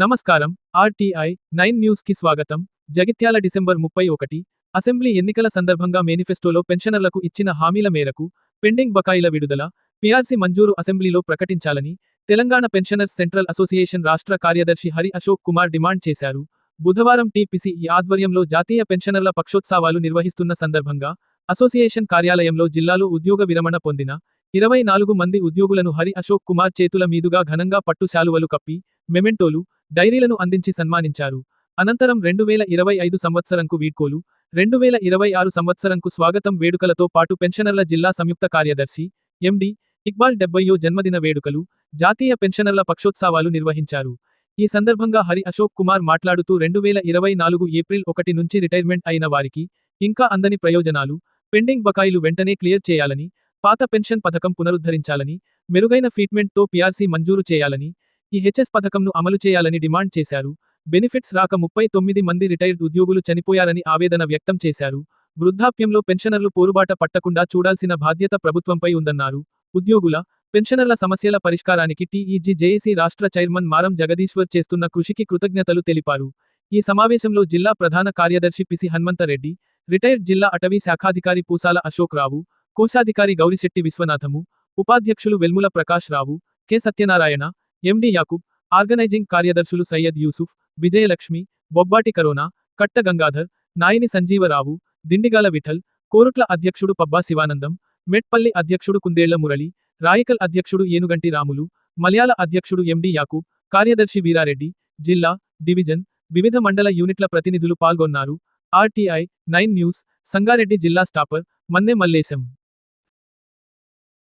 నమస్కారం RTI nine న్యూస్కి స్వాగతం. జగిత్యాల డిసెంబర్ ముప్పై ఒకటి అసెంబ్లీ ఎన్నికల సందర్భంగా మేనిఫెస్టోలో పెన్షనర్లకు ఇచ్చిన హామీల మేరకు పెండింగ్ బకాయిల విడుదల పీఆర్సీ మంజూరు అసెంబ్లీలో ప్రకటించాలని తెలంగాణ పెన్షనర్స్ సెంట్రల్ అసోసియేషన్ రాష్ట్ర కార్యదర్శి హరి అశోక్ కుమార్ డిమాండ్ చేశారు. బుధవారం టీపీసీ ఈ ఆధ్వర్యంలో జాతీయ పెన్షనర్ల పక్షోత్సవాలు నిర్వహిస్తున్న సందర్భంగా అసోసియేషన్ కార్యాలయంలో జిల్లాలో ఉద్యోగ విరమణ పొందిన ఇరవై నాలుగు మంది ఉద్యోగులను హరి అశోక్ కుమార్ చేతుల మీదుగా ఘనంగా పట్టు శాలువలు కప్పి మెమెంటోలు డైరీలను అందించి సన్మానించారు. అనంతరం రెండు వేల ఇరవై ఐదు సంవత్సరంకు వీడ్కోలు రెండు వేల ఇరవై ఆరు సంవత్సరంకు స్వాగతం వేడుకలతో పాటు పెన్షనర్ల జిల్లా సంయుక్త కార్యదర్శి ఎండి ఇక్బాల్ డెబ్బయ్యో జన్మదిన వేడుకలు జాతీయ పెన్షనర్ల పక్షోత్సవాలు నిర్వహించారు. ఈ సందర్భంగా హరి అశోక్ కుమార్ మాట్లాడుతూ రెండు వేల ఇరవై నాలుగు ఏప్రిల్ ఒకటి నుంచి రిటైర్మెంట్ అయిన వారికి ఇంకా అందని ప్రయోజనాలు పెండింగ్ బకాయిలు వెంటనే క్లియర్ చేయాలని పాత పెన్షన్ పథకం పునరుద్ధరించాలని మెరుగైన ఫీట్మెంట్తో పీఆర్సీ మంజూరు చేయాలని ఈ హెచ్ఎస్ పథకంను అమలు చేయాలని డిమాండ్ చేశారు. బెనిఫిట్స్ రాక ముప్పై తొమ్మిది మంది రిటైర్డ్ ఉద్యోగులు చనిపోయారని ఆవేదన వ్యక్తం చేశారు. వృద్ధాప్యంలో పెన్షనర్లు పోరుబాట పట్టకుండా చూడాల్సిన బాధ్యత ప్రభుత్వంపై ఉందన్నారు. ఉద్యోగుల పెన్షనర్ల సమస్యల పరిష్కారానికి టీఈజీ జేఏసీ రాష్ట్ర చైర్మన్ మారం జగదీశ్వర్ చేస్తున్న కృషికి కృతజ్ఞతలు తెలిపారు. ఈ సమావేశంలో జిల్లా ప్రధాన కార్యదర్శి పిసి హనుమంతరెడ్డి రిటైర్డ్ జిల్లా అటవీ శాఖాధికారి పూసాల అశోక్ రావు కోశాధికారి గౌరిశెట్టి విశ్వనాథము ఉపాధ్యక్షులు Velmula Prakash Rao K Satyanarayana MD Yakub organising కార్యదర్శులు సయ్యద్ యూసుఫ్ విజయలక్ష్మి బొబ్బాటి కరోనా కట్ట గంగాధర్ నాయిని సంజీవరావు దిండిగాల విఠల్ కోరుట్ల అధ్యక్షుడు పబ్బా శివానందం మెట్పల్లి అధ్యక్షుడు కుందేళ్ళ మురళి రాయికల్ అధ్యక్షుడు ఏనుగంటి రాములు మలయాళ అధ్యక్షుడు ఎండి యాకూబ్ కార్యదర్శి వీరారెడ్డి జిల్లా డివిజన్ వివిధ మండల యూనిట్ల ప్రతినిధులు పాల్గొన్నారు ఆర్టీఐ నైన్ న్యూస్ సంగారెడ్డి జిల్లా స్టాపర్ మన్నె మల్లేశం